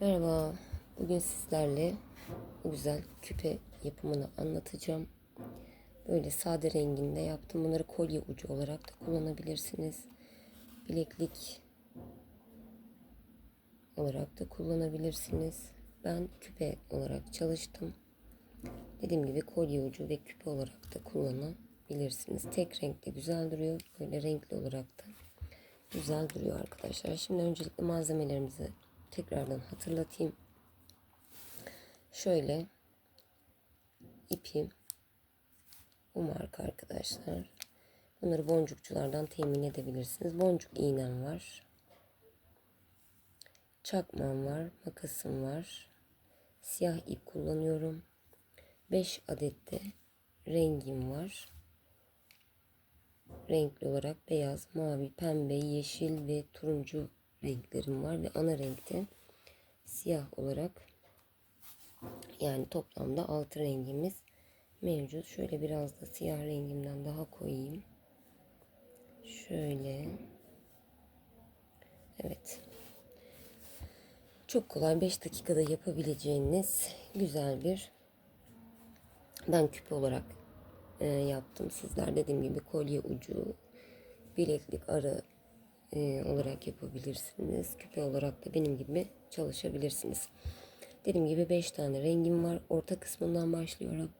Merhaba. Bugün sizlerle güzel küpe yapımını anlatacağım. Böyle sade renginde yaptım. Bunları kolye ucu olarak da kullanabilirsiniz. Bileklik olarak da kullanabilirsiniz. Ben küpe olarak çalıştım. Dediğim gibi kolye ucu ve küpe olarak da kullanabilirsiniz. Tek renkte güzel duruyor. Böyle renkli olarak da güzel duruyor arkadaşlar. Şimdi öncelikle malzemelerimizi tekrardan hatırlatayım. Şöyle ipim bu marka arkadaşlar. Bunları boncukçulardan temin edebilirsiniz. Boncuk iğnem var. Çakmam var. Makasım var. Siyah ip kullanıyorum. 5 adet de rengim var. Renkli olarak beyaz, mavi, pembe, yeşil ve turuncu renklerim var ve ana renkte siyah olarak yani toplamda 6 rengimiz mevcut. Şöyle biraz da siyah rengimden daha koyayım. Şöyle. Evet. Çok kolay 5 dakikada yapabileceğiniz güzel bir ben küpe olarak e, yaptım. Sizler dediğim gibi kolye ucu, bileklik arı e, olarak yapabilirsiniz. Küpe olarak da benim gibi çalışabilirsiniz. Dediğim gibi 5 tane rengim var. Orta kısmından başlıyorum.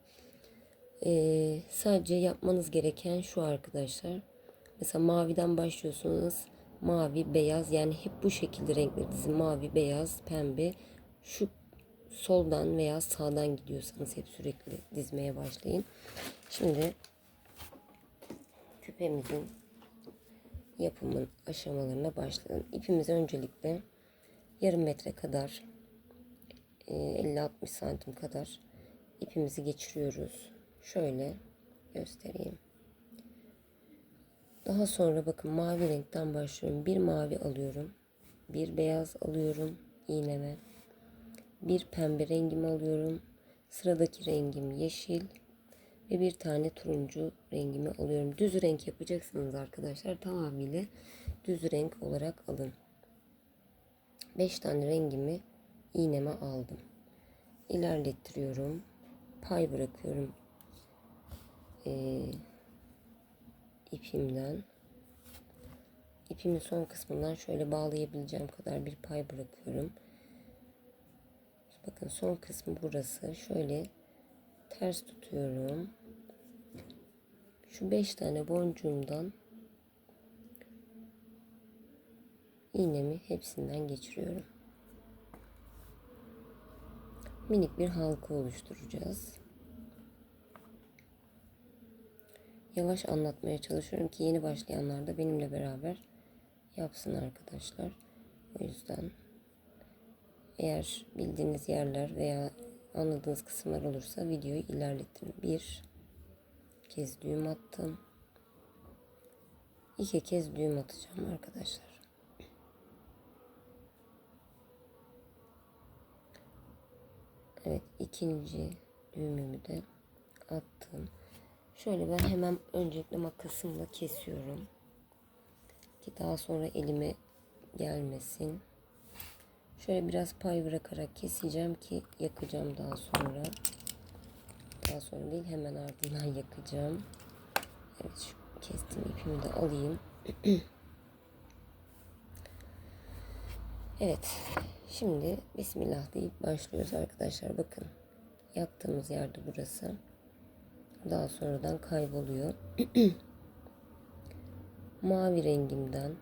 E, sadece yapmanız gereken şu arkadaşlar. Mesela maviden başlıyorsunuz. Mavi, beyaz yani hep bu şekilde renkleri dizin. Mavi, beyaz, pembe. Şu soldan veya sağdan gidiyorsanız hep sürekli dizmeye başlayın. Şimdi küpemizin yapımın aşamalarına başlayalım. İpimizi öncelikle yarım metre kadar 50-60 santim kadar ipimizi geçiriyoruz. Şöyle göstereyim. Daha sonra bakın mavi renkten başlıyorum. Bir mavi alıyorum. Bir beyaz alıyorum iğneme. Bir pembe rengimi alıyorum. Sıradaki rengim yeşil ve bir tane turuncu rengimi alıyorum. Düz renk yapacaksınız arkadaşlar. Tamamıyla düz renk olarak alın. 5 tane rengimi iğneme aldım. İlerlettiriyorum. Pay bırakıyorum. Ee, ipimden. İpimin son kısmından şöyle bağlayabileceğim kadar bir pay bırakıyorum. Bakın son kısmı burası. Şöyle ters tutuyorum. Şu beş tane boncuğumdan iğnemi hepsinden geçiriyorum. Minik bir halka oluşturacağız. Yavaş anlatmaya çalışıyorum ki yeni başlayanlar da benimle beraber yapsın arkadaşlar. O yüzden eğer bildiğiniz yerler veya anladığınız kısımlar olursa videoyu ilerletin. Bir kez düğüm attım. İki kez düğüm atacağım arkadaşlar. Evet ikinci düğümümü de attım. Şöyle ben hemen öncelikle makasımla kesiyorum. Ki daha sonra elime gelmesin. Şöyle biraz pay bırakarak keseceğim ki yakacağım daha sonra. Daha sonra değil hemen ardından yakacağım. Evet şu kestiğim ipimi de alayım. evet. Şimdi Bismillah deyip başlıyoruz arkadaşlar. Bakın. Yaktığımız yerde burası. Daha sonradan kayboluyor. mavi rengimden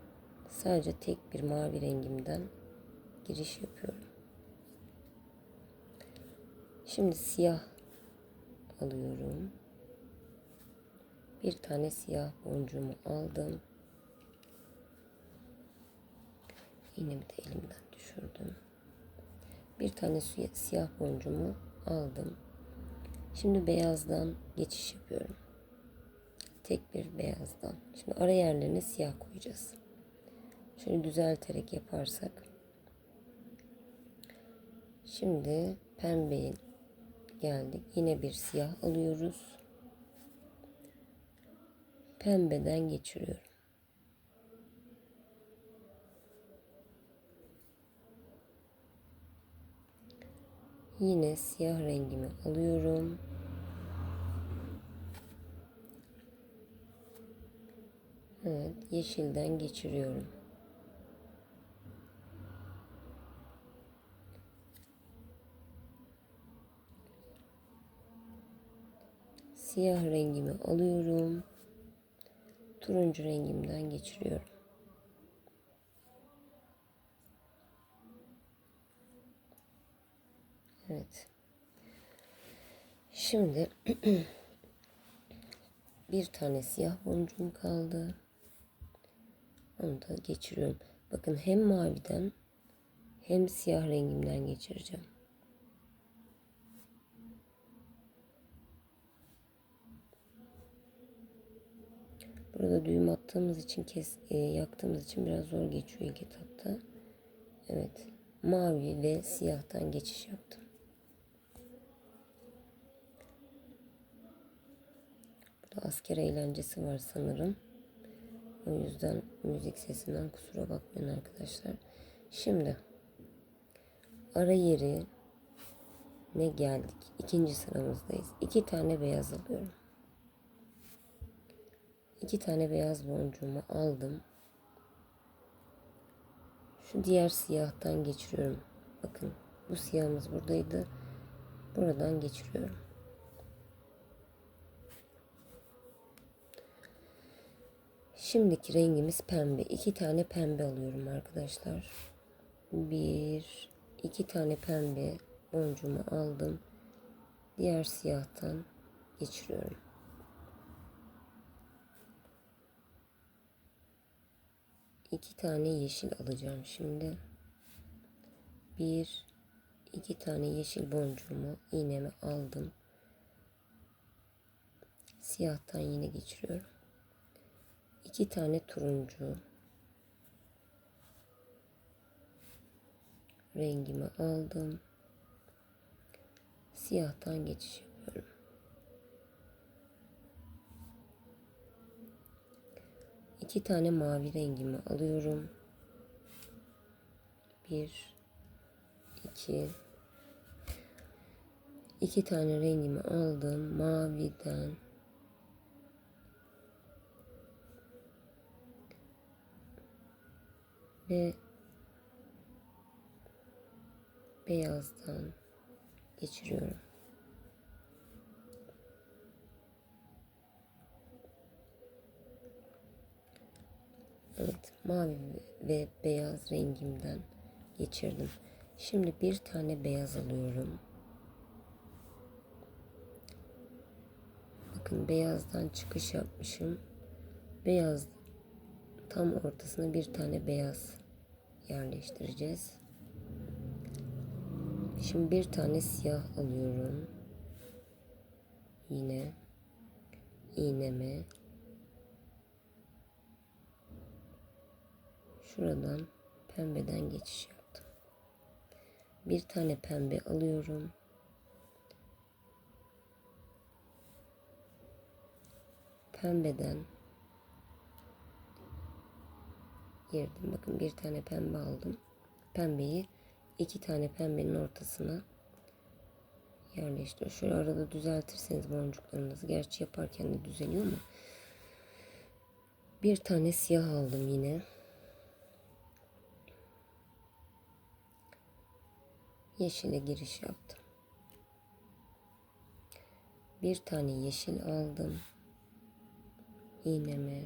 sadece tek bir mavi rengimden giriş yapıyorum. Şimdi siyah alıyorum. Bir tane siyah boncuğumu aldım. İğnemi de elimden düşürdüm. Bir tane siyah boncuğumu aldım. Şimdi beyazdan geçiş yapıyorum. Tek bir beyazdan. Şimdi ara yerlerine siyah koyacağız. Şöyle düzelterek yaparsak. Şimdi pembeye geldik. Yine bir siyah alıyoruz. Pembeden geçiriyorum. Yine siyah rengimi alıyorum. Evet, yeşilden geçiriyorum. Siyah rengimi alıyorum. Turuncu rengimden geçiriyorum. Evet. Şimdi bir tane siyah boncuğum kaldı. Onu da geçiriyorum. Bakın hem maviden hem siyah rengimden geçireceğim. Burada düğüm attığımız için kes, e, yaktığımız için biraz zor geçiyor ilk etapta. Evet. Mavi ve siyahtan geçiş yaptım. Burada asker eğlencesi var sanırım. O yüzden müzik sesinden kusura bakmayın arkadaşlar. Şimdi ara yeri ne geldik? İkinci sıramızdayız. İki tane beyaz alıyorum. İki tane beyaz boncuğumu aldım. Şu diğer siyahtan geçiriyorum. Bakın bu siyahımız buradaydı. Buradan geçiriyorum. Şimdiki rengimiz pembe. İki tane pembe alıyorum arkadaşlar. Bir, iki tane pembe boncuğumu aldım. Diğer siyahtan geçiriyorum. İki tane yeşil alacağım şimdi. Bir, iki tane yeşil boncuğumu iğneme aldım. Siyahtan yine geçiriyorum. İki tane turuncu rengimi aldım. Siyahtan geçiş iki tane mavi rengimi alıyorum. Bir, iki, iki tane rengimi aldım. Maviden ve beyazdan geçiriyorum. Evet mavi ve beyaz rengimden geçirdim. Şimdi bir tane beyaz alıyorum. Bakın beyazdan çıkış yapmışım. Beyaz tam ortasına bir tane beyaz yerleştireceğiz. Şimdi bir tane siyah alıyorum. Yine iğneme şuradan pembeden geçiş yaptım. Bir tane pembe alıyorum. Pembeden girdim. Bakın bir tane pembe aldım. Pembeyi iki tane pembenin ortasına yerleştir. Şöyle arada düzeltirseniz boncuklarınızı. Gerçi yaparken de düzeliyor mu? Bir tane siyah aldım yine. Yeşile giriş yaptım. Bir tane yeşil aldım. İğneme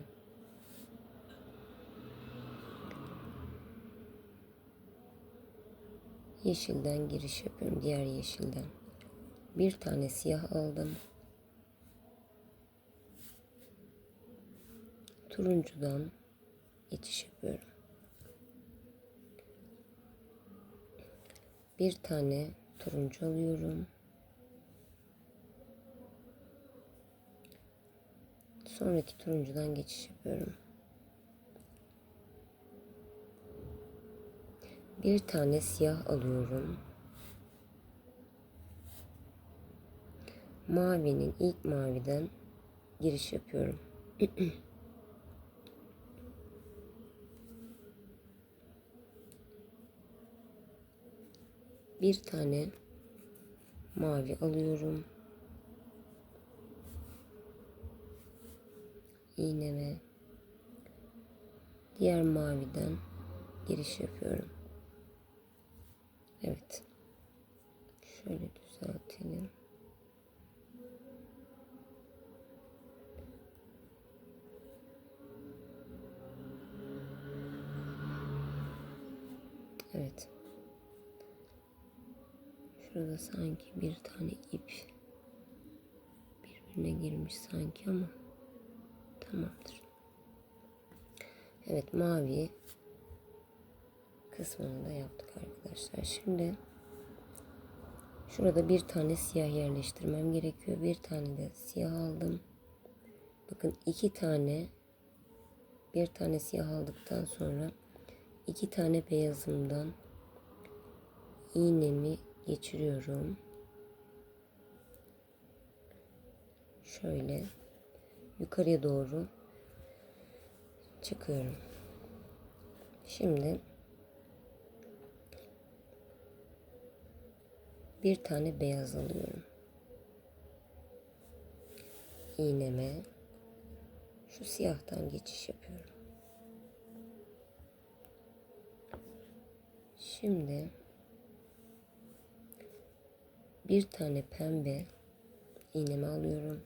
yeşilden giriş yapıyorum diğer yeşilden. Bir tane siyah aldım. Turuncudan geçiş yapıyorum. Bir tane turuncu alıyorum. Sonraki turuncudan geçiş yapıyorum. Bir tane siyah alıyorum. Mavinin ilk maviden giriş yapıyorum. bir tane mavi alıyorum. iğneme diğer maviden giriş yapıyorum. Evet. Şöyle düzeltelim. Evet. Şurada sanki bir tane ip birbirine girmiş sanki ama tamamdır. Evet mavi kısmını da yaptık arkadaşlar. Şimdi şurada bir tane siyah yerleştirmem gerekiyor. Bir tane de siyah aldım. Bakın iki tane bir tane siyah aldıktan sonra iki tane beyazımdan iğnemi geçiriyorum. Şöyle yukarıya doğru çıkıyorum. Şimdi bir tane beyaz alıyorum. İğneme şu siyahtan geçiş yapıyorum. Şimdi bir tane pembe iğnemi alıyorum.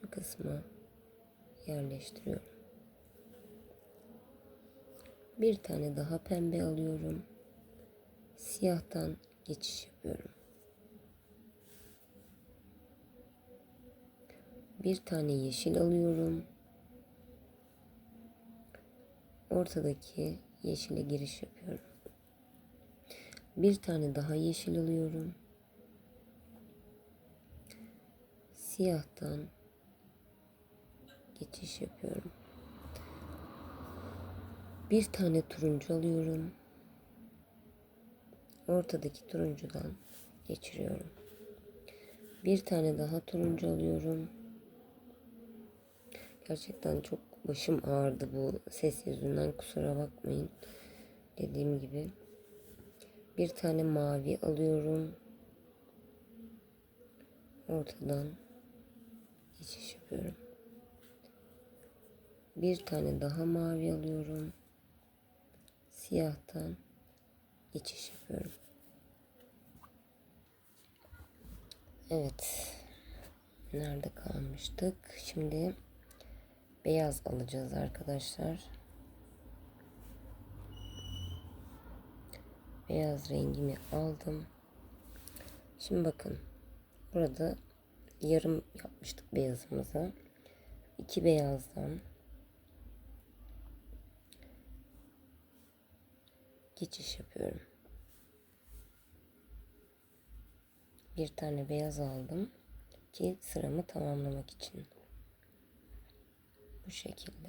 Şu kısma yerleştiriyorum. Bir tane daha pembe alıyorum. Siyahtan geçiş yapıyorum. Bir tane yeşil alıyorum. Ortadaki yeşile giriş yapıyorum. Bir tane daha yeşil alıyorum. Siyahtan geçiş yapıyorum. Bir tane turuncu alıyorum. Ortadaki turuncudan geçiriyorum. Bir tane daha turuncu alıyorum. Gerçekten çok başım ağrıdı bu ses yüzünden kusura bakmayın. Dediğim gibi bir tane mavi alıyorum. Ortadan geçiş yapıyorum. Bir tane daha mavi alıyorum. Siyahtan geçiş yapıyorum. Evet. Nerede kalmıştık? Şimdi beyaz alacağız arkadaşlar. Beyaz rengimi aldım. Şimdi bakın. Burada yarım yapmıştık beyazımıza. İki beyazdan geçiş yapıyorum. Bir tane beyaz aldım ki sıramı tamamlamak için. Bu şekilde.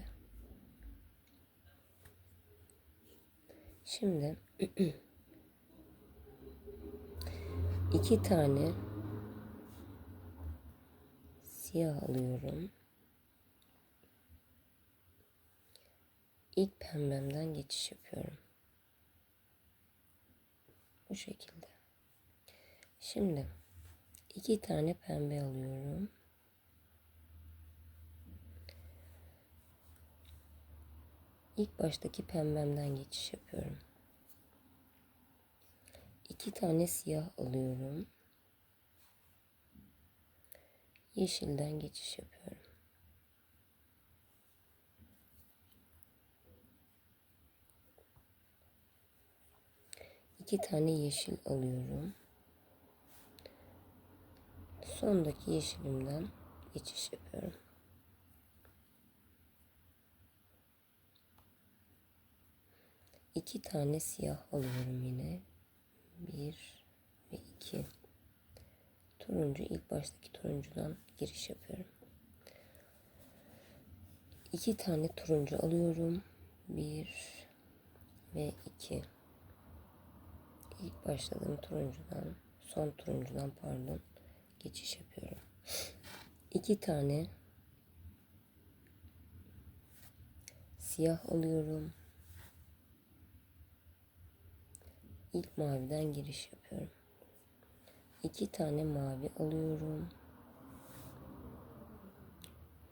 Şimdi iki tane siyah alıyorum. İlk pembemden geçiş yapıyorum. Bu şekilde. Şimdi iki tane pembe alıyorum. İlk baştaki pembemden geçiş yapıyorum. İki tane siyah alıyorum. Yeşilden geçiş yapıyorum. İki tane yeşil alıyorum. Sondaki yeşilimden geçiş yapıyorum. İki tane siyah alıyorum yine. Bir ve iki. Turuncu ilk baştaki turuncudan giriş yapıyorum. İki tane turuncu alıyorum. Bir ve iki. İlk başladığım turuncudan, son turuncudan pardon, geçiş yapıyorum. İki tane siyah alıyorum. İlk maviden giriş yapıyorum. iki tane mavi alıyorum.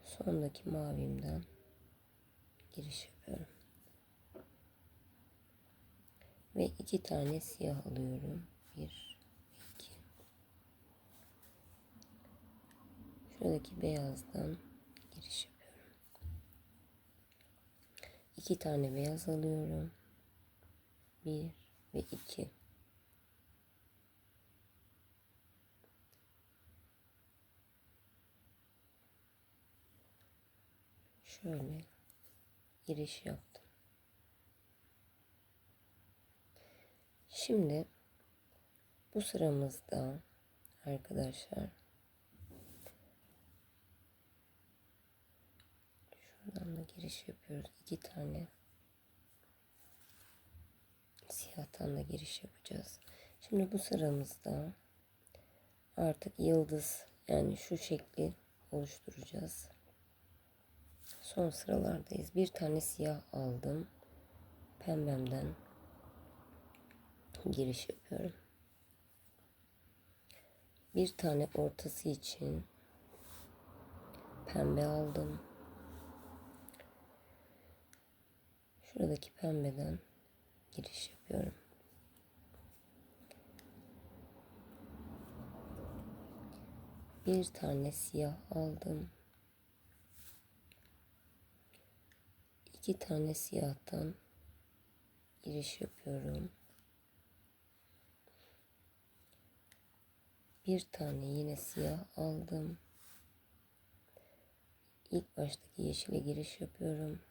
Sondaki mavimden giriş yapıyorum. Ve iki tane siyah alıyorum. Bir, iki. Şuradaki beyazdan giriş yapıyorum. İki tane beyaz alıyorum. Bir ve iki. Şöyle giriş yaptım. Şimdi bu sıramızda arkadaşlar şuradan da giriş yapıyoruz. İki tane siyahtan da giriş yapacağız. Şimdi bu sıramızda artık yıldız yani şu şekli oluşturacağız. Son sıralardayız. Bir tane siyah aldım. Pembemden giriş yapıyorum. Bir tane ortası için pembe aldım. Şuradaki pembeden giriş yapıyorum. Bir tane siyah aldım. İki tane siyahtan giriş yapıyorum. Bir tane yine siyah aldım. İlk baştaki yeşile giriş yapıyorum.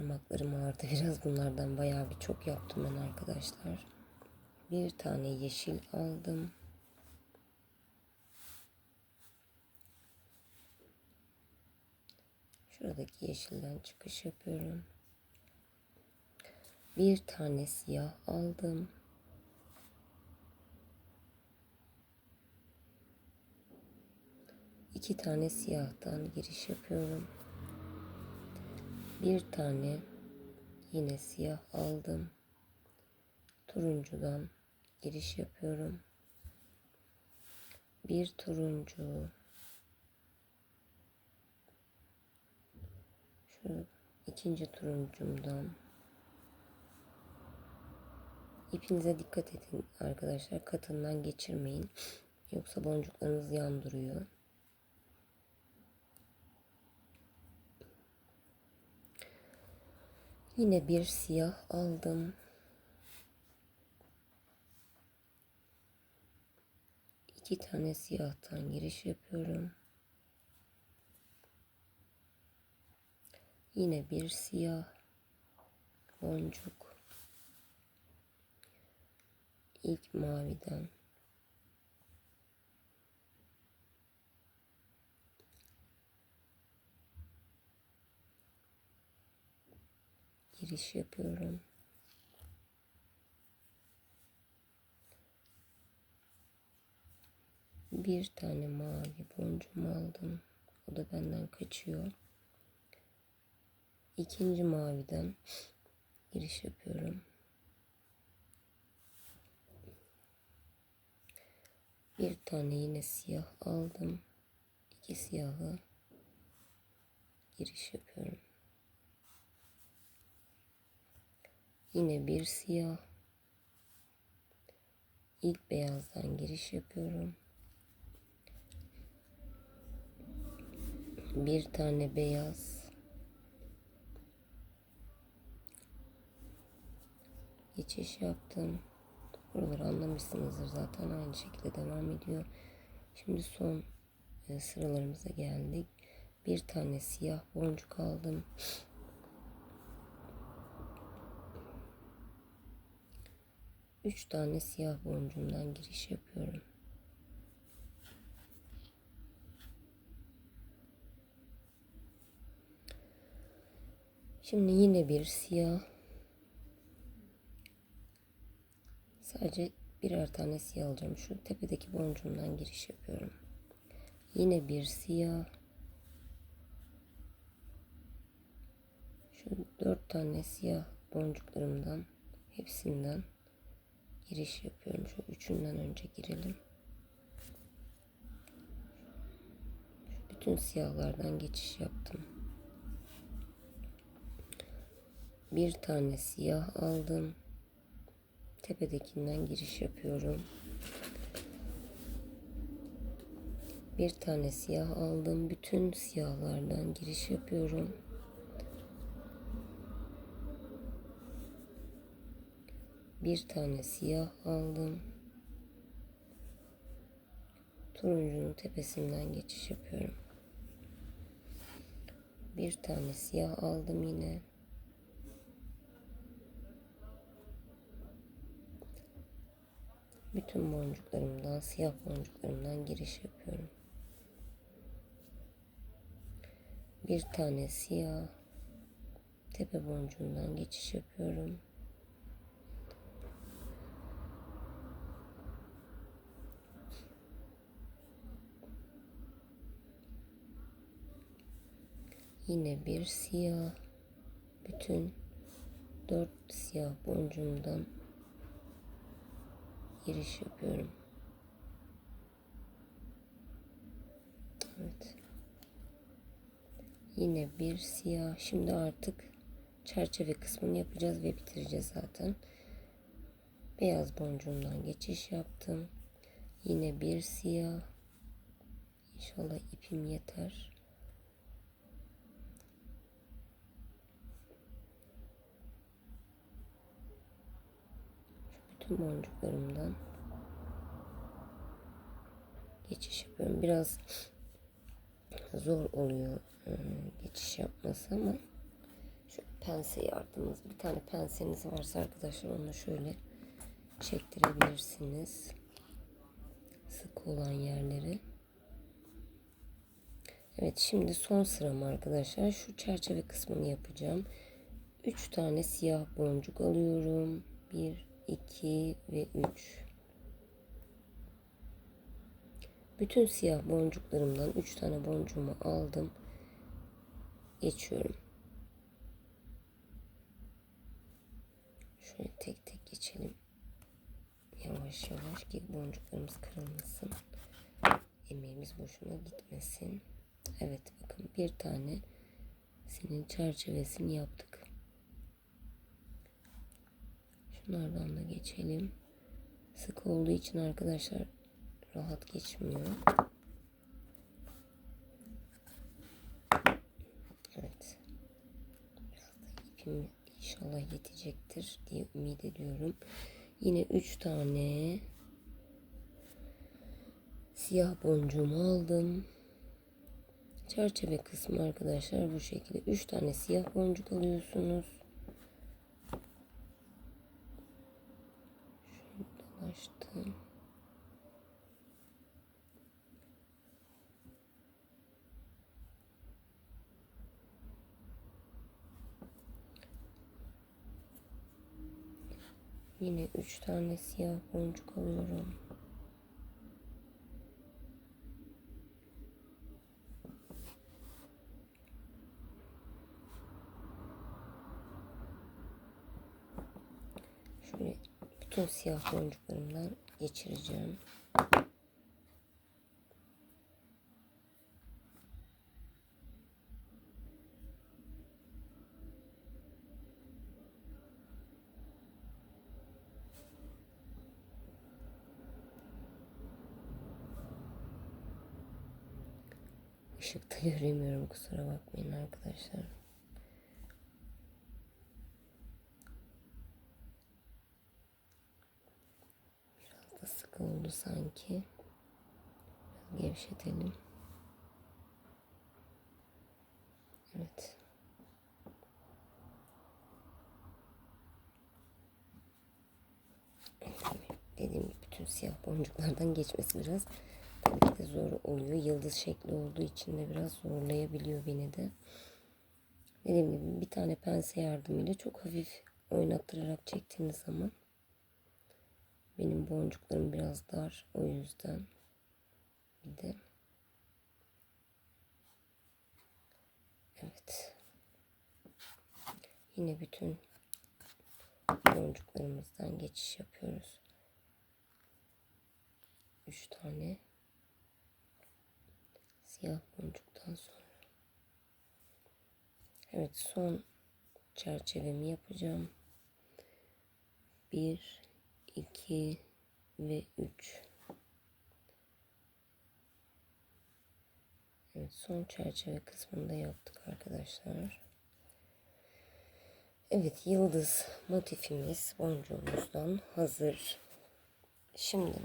Parmaklarım ağrıdı biraz bunlardan bayağı bir çok yaptım ben arkadaşlar. Bir tane yeşil aldım. Şuradaki yeşilden çıkış yapıyorum. Bir tane siyah aldım. İki tane siyahtan giriş yapıyorum. Bir tane yine siyah aldım. Turuncudan giriş yapıyorum. Bir turuncu. Şu ikinci turuncumdan İpinize dikkat edin arkadaşlar. Katından geçirmeyin. Yoksa boncuklarınız yandırıyor. Yine bir siyah aldım. İki tane siyahtan giriş yapıyorum. Yine bir siyah boncuk. ilk maviden giriş yapıyorum. Bir tane mavi boncuğumu aldım. O da benden kaçıyor. İkinci maviden giriş yapıyorum. Bir tane yine siyah aldım. İki siyahı giriş yapıyorum. Yine bir siyah. İlk beyazdan giriş yapıyorum. Bir tane beyaz. Geçiş yaptım. Buraları anlamışsınızdır zaten aynı şekilde devam ediyor. Şimdi son e, sıralarımıza geldik. Bir tane siyah boncuk aldım. Üç tane siyah boncuğumdan giriş yapıyorum. Şimdi yine bir siyah Sadece birer tane siyah alacağım. Şu tepedeki boncuğumdan giriş yapıyorum. Yine bir siyah. Şu dört tane siyah boncuklarımdan hepsinden giriş yapıyorum. Şu üçünden önce girelim. Şu bütün siyahlardan geçiş yaptım. Bir tane siyah aldım. Tepedekinden giriş yapıyorum. Bir tane siyah aldım. Bütün siyahlardan giriş yapıyorum. Bir tane siyah aldım. Turuncunun tepesinden geçiş yapıyorum. Bir tane siyah aldım yine. Bütün boncuklarımdan, siyah boncuklarımdan giriş yapıyorum. Bir tane siyah tepe boncuğundan geçiş yapıyorum. Yine bir siyah bütün dört siyah boncuğumdan giriş yapıyorum. Evet. Yine bir siyah. Şimdi artık çerçeve kısmını yapacağız ve bitireceğiz zaten. Beyaz boncuğumdan geçiş yaptım. Yine bir siyah. İnşallah ipim yeter. Bütün boncuklarımdan geçiş yapıyorum. Biraz zor oluyor e, geçiş yapması ama şu pense yardımımız bir tane penseniz varsa arkadaşlar onu şöyle çektirebilirsiniz. Sık olan yerleri. Evet şimdi son sıram arkadaşlar. Şu çerçeve kısmını yapacağım. 3 tane siyah boncuk alıyorum. 1 2 ve 3 Bütün siyah boncuklarımdan 3 tane boncuğumu aldım. Geçiyorum. Şöyle tek tek geçelim. Yavaş yavaş ki boncuklarımız kırılmasın. Emeğimiz boşuna gitmesin. Evet bakın bir tane senin çerçevesini yaptık. Şunlardan da geçelim. Sık olduğu için arkadaşlar rahat geçmiyor. Evet. İpim inşallah yetecektir diye ümit ediyorum. Yine 3 tane siyah boncuğumu aldım. Çerçeve kısmı arkadaşlar bu şekilde 3 tane siyah boncuk alıyorsunuz. 3 tane siyah boncuk alıyorum. Şöyle bütün siyah boncuklarımdan geçireceğim. Göremiyorum kusura bakmayın arkadaşlar. Biraz da sık oldu sanki. Biraz gevşetelim. Evet. Dediğim gibi bütün siyah boncuklardan geçmesi biraz zor oluyor. Yıldız şekli olduğu için de biraz zorlayabiliyor beni de. Dediğim gibi bir tane pense yardımıyla çok hafif oynattırarak çektiğiniz zaman benim boncuklarım biraz dar o yüzden bir de evet yine bütün boncuklarımızdan geçiş yapıyoruz. 3 tane siyah boncuktan sonra. Evet son çerçevemi yapacağım. 1 2 ve 3 Evet son çerçeve kısmında yaptık arkadaşlar. Evet yıldız motifimiz boncuğumuzdan hazır. Şimdi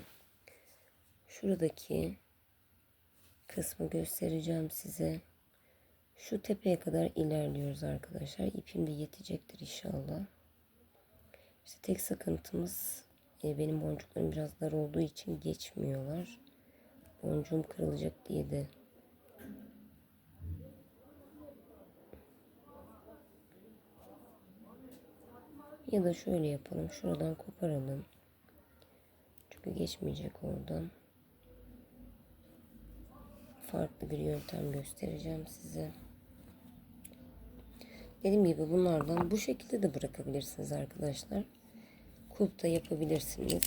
şuradaki kısmı göstereceğim size. Şu tepeye kadar ilerliyoruz arkadaşlar. İpim de yetecektir inşallah. İşte tek sıkıntımız e, benim boncuklarım biraz dar olduğu için geçmiyorlar. Boncuğum kırılacak diye de Ya da şöyle yapalım. Şuradan koparalım. Çünkü geçmeyecek oradan. Farklı bir yöntem göstereceğim size. Dediğim gibi bunlardan bu şekilde de bırakabilirsiniz arkadaşlar. Kulp da yapabilirsiniz.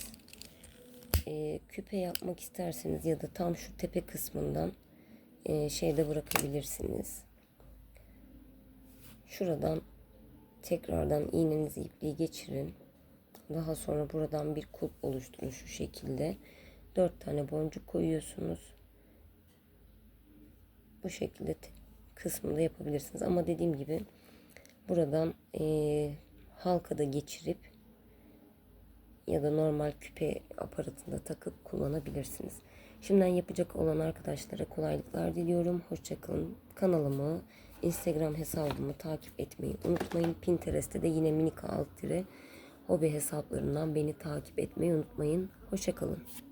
Ee, küpe yapmak isterseniz ya da tam şu tepe kısmından e, şeyde bırakabilirsiniz. Şuradan tekrardan iğnenizi ipliği geçirin. Daha sonra buradan bir kulp oluşturun şu şekilde. 4 tane boncuk koyuyorsunuz. Bu şekilde kısmında yapabilirsiniz. Ama dediğim gibi buradan e, halkada geçirip ya da normal küpe aparatında takıp kullanabilirsiniz. Şimdiden yapacak olan arkadaşlara kolaylıklar diliyorum. Hoşçakalın. Kanalımı, Instagram hesabımı takip etmeyi unutmayın. Pinterest'te de yine minik alt hobi hesaplarından beni takip etmeyi unutmayın. Hoşçakalın.